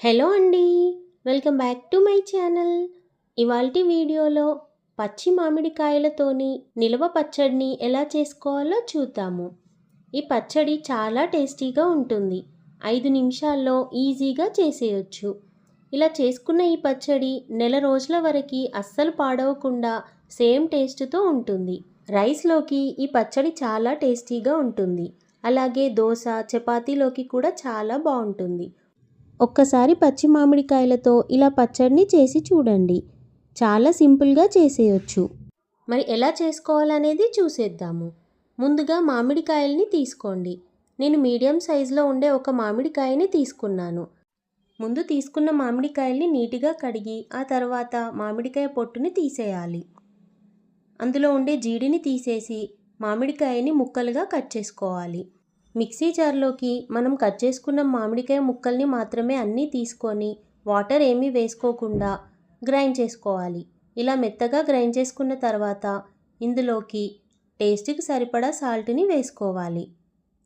Hello అండి welcome back to my channel. ఇవాల్టి వీడియోలో పచ్చి మామిడికాయలతోని నిల్వ పచ్చడిని ఎలా చేసుకోవాలో చూద్దాము. ఈ పచ్చడి చాలా టేస్టీగా ఉంటుంది. ఐదు నిమిషాల్లో ఈజీగా చేసేయచ్చు. ఇలా చేసుకున్న ఈ పచ్చడి నెల రోజుల వరకు అస్సలు పాడవకుండా సేమ్ టేస్ట్తో ఉంటుంది. రైస్లోకి ఈ పచ్చడి చాలా టేస్టీగా ఉంటుంది. అలాగే దోశ చపాతీలోకి కూడా చాలా బాగుంటుంది. ఒక్కసారి పచ్చి మామిడికాయలతో ఇలా పచ్చడిని చేసి చూడండి. చాలా సింపుల్గా చేసేయచ్చు. మరి ఎలా చేసుకోవాలనేది చూసేద్దాము. ముందుగా మామిడికాయల్ని తీసుకోండి. నేను మీడియం సైజులో ఉండే ఒక మామిడికాయని తీసుకున్నాను. ముందు తీసుకున్న మామిడికాయల్ని నీట్గా కడిగి ఆ తర్వాత మామిడికాయ పొట్టుని తీసేయాలి. అందులో ఉండే జీడిని తీసేసి మామిడికాయని ముక్కలుగా కట్ చేసుకోవాలి. మిక్సీ జార్లోకి మనం కట్ చేసుకున్న మామిడికాయ ముక్కల్ని మాత్రమే అన్నీ తీసుకొని వాటర్ ఏమీ వేసుకోకుండా గ్రైండ్ చేసుకోవాలి. ఇలా మెత్తగా గ్రైండ్ చేసుకున్న తర్వాత ఇందులోకి టేస్ట్కి సరిపడా సాల్ట్ని వేసుకోవాలి.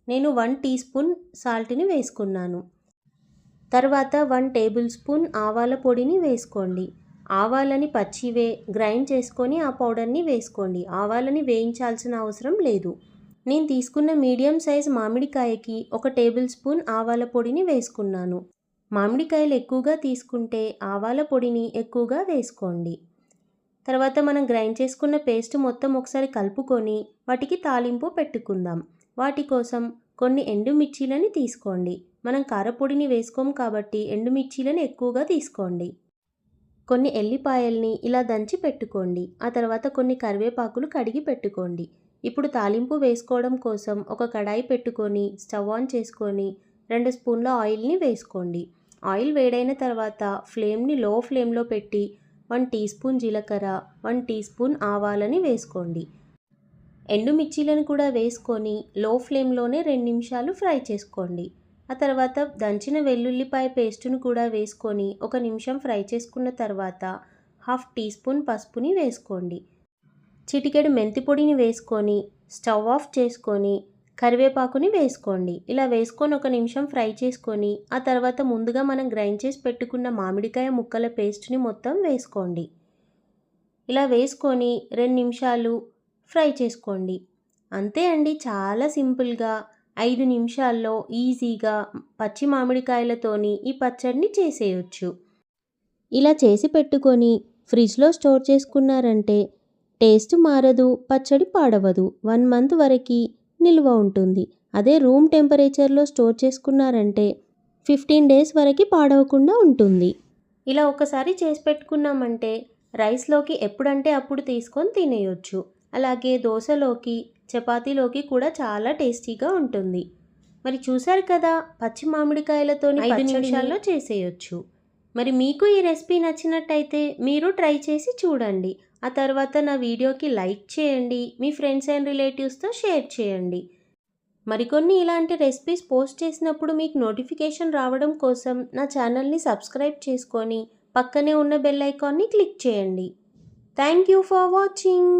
నేను వన్ టీ స్పూన్ సాల్ట్ని వేసుకున్నాను. తర్వాత వన్ టేబుల్ స్పూన్ ఆవాల పొడిని వేసుకోండి. ఆవాలని పచ్చివే గ్రైండ్ చేసుకొని ఆ పౌడర్ని వేసుకోండి. ఆవాలని వేయించాల్సిన అవసరం లేదు. నేను తీసుకున్న మీడియం సైజ్ మామిడికాయకి ఒక టేబుల్ స్పూన్ ఆవాల పొడిని వేసుకున్నాను. మామిడికాయలు ఎక్కువగా తీసుకుంటే ఆవాల పొడిని ఎక్కువగా వేసుకోండి. తర్వాత మనం గ్రైండ్ చేసుకున్న పేస్ట్ మొత్తం ఒకసారి కలుపుకొని వాటికి తాలింపు పెట్టుకుందాం. వాటి కోసం కొన్ని ఎండుమిర్చీలని తీసుకోండి. మనం కారపొడిని వేసుకోం కాబట్టి ఎండుమిర్చీలను ఎక్కువగా తీసుకోండి. కొన్ని ఎల్లిపాయల్ని ఇలా దంచి పెట్టుకోండి. ఆ తర్వాత కొన్ని కరివేపాకులు కడిగి పెట్టుకోండి. ఇప్పుడు తాలింపు వేసుకోవడం కోసం ఒక కడాయి పెట్టుకొని స్టవ్ ఆన్ చేసుకొని రెండు స్పూన్ల ఆయిల్ని వేసుకోండి. ఆయిల్ వేడైన తర్వాత ఫ్లేమ్ని లో ఫ్లేమ్లో పెట్టి వన్ టీ స్పూన్ జీలకర్ర వన్ టీ స్పూన్ ఆవాలని వేసుకోండి. ఎండుమిర్చీలను కూడా వేసుకొని లో ఫ్లేమ్లోనే రెండు నిమిషాలు ఫ్రై చేసుకోండి. ఆ తర్వాత దంచిన వెల్లుల్లిపాయ పేస్టును కూడా వేసుకొని ఒక నిమిషం ఫ్రై చేసుకున్న తర్వాత హాఫ్ టీ స్పూన్ పసుపుని వేసుకోండి. చిటికెడు మెంతి పొడిని వేసుకొని స్టవ్ ఆఫ్ చేసుకొని కరివేపాకుని వేసుకోండి. ఇలా వేసుకొని ఒక నిమిషం ఫ్రై చేసుకొని ఆ తర్వాత ముందుగా మనం గ్రైండ్ చేసి పెట్టుకున్న మామిడికాయ ముక్కల పేస్ట్ని మొత్తం వేసుకోండి. ఇలా వేసుకొని రెండు నిమిషాలు ఫ్రై చేసుకోండి. అంతే అండి చాలా సింపుల్గా ఐదు నిమిషాల్లో ఈజీగా పచ్చి మామిడికాయలతోని ఈ పచ్చడిని చేసేయచ్చు. ఇలా చేసి పెట్టుకొని ఫ్రిడ్జ్లో స్టోర్ చేసుకున్నారంటే టేస్ట్ మారదు పచ్చడి పాడవదు. వన్ మంత్ వరకు నిల్వ ఉంటుంది. అదే రూమ్ టెంపరేచర్లో స్టోర్ చేసుకున్నారంటే ఫిఫ్టీన్ డేస్ వరకు పాడవకుండా ఉంటుంది. ఇలా ఒకసారి చేసి పెట్టుకున్నామంటే రైస్లోకి ఎప్పుడంటే అప్పుడు తీసుకొని తినేయొచ్చు. అలాగే దోశలోకి చపాతీలోకి కూడా చాలా టేస్టీగా ఉంటుంది. మరి చూసారు కదా పచ్చి మామిడికాయలతో ఐదు నిమిషాల్లో చేసేయచ్చు. మరి మీకు ఈ రెసిపీ నచ్చినట్టయితే మీరు ట్రై చేసి చూడండి. ఆ తర్వాత నా వీడియోకి లైక్ చేయండి మీ ఫ్రెండ్స్ అండ్ రిలేటివ్స్తో షేర్ చేయండి. మరికొన్ని ఇలాంటి రెసిపీస్ పోస్ట్ చేసినప్పుడు మీకు నోటిఫికేషన్ రావడం కోసం నా ఛానల్ని సబ్స్క్రైబ్ చేసుకొని పక్కనే ఉన్న బెల్ ఐకాన్ని క్లిక్ చేయండి. Thank you for watching.